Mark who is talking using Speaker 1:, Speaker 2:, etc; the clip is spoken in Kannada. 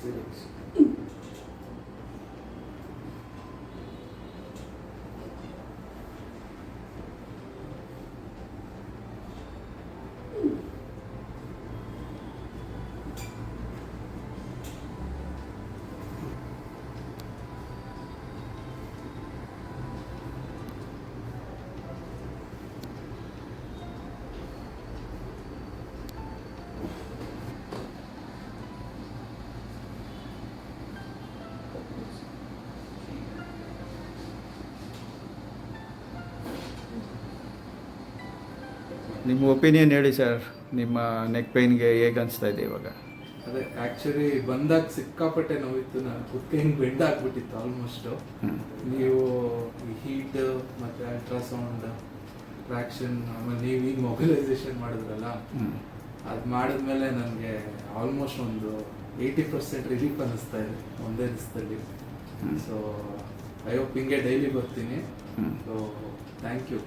Speaker 1: Phoenix.
Speaker 2: ನಿಮ್ಮ ಒಪಿನಿಯನ್ ಹೇಳಿ ಸರ್ ನಿಮ್ಮ ನೆಕ್ ಪೈನ್ಗೆ ಹೇಗೆ ಅನಿಸ್ತಾ ಇದೆ ಇವಾಗ?
Speaker 1: ಅದೇ ಆ್ಯಕ್ಚುಲಿ ಬಂದಾಗ ಸಿಕ್ಕಾಪಟ್ಟೆ ನೋವಿತ್ತು. ನಾನು ಕುತ್ತಿಗೆ ಹಿಂಗೆ ಬೆಂಡ್ ಆಗ್ಬಿಟ್ಟಿತ್ತು ಆಲ್ಮೋಸ್ಟು ನೀವು ಹೀಟ್ ಮತ್ತು ಅಲ್ಟ್ರಾಸೌಂಡ್ ಟ್ರಾಕ್ಷನ್ ಆಮೇಲೆ ನೀವು ಈಗ ಮೊಬಿಲೈಸೇಷನ್ ಮಾಡಿದ್ರಲ್ಲ. ಅದು ಮಾಡಿದ್ಮೇಲೆ ನನಗೆ ಆಲ್ಮೋಸ್ಟ್ ಒಂದು ಏಯ್ಟಿ ಪರ್ಸೆಂಟ್ ರಿಲೀಫ್ ಅನ್ನಿಸ್ತಾ ಇದೆ ಒಂದೇ ದಿವಸದಲ್ಲಿ. ಸೊ ಐ ಹೋಪ್ ಹಿಂಗೆ ಡೈಲಿ ಬರ್ತೀನಿ. So thank you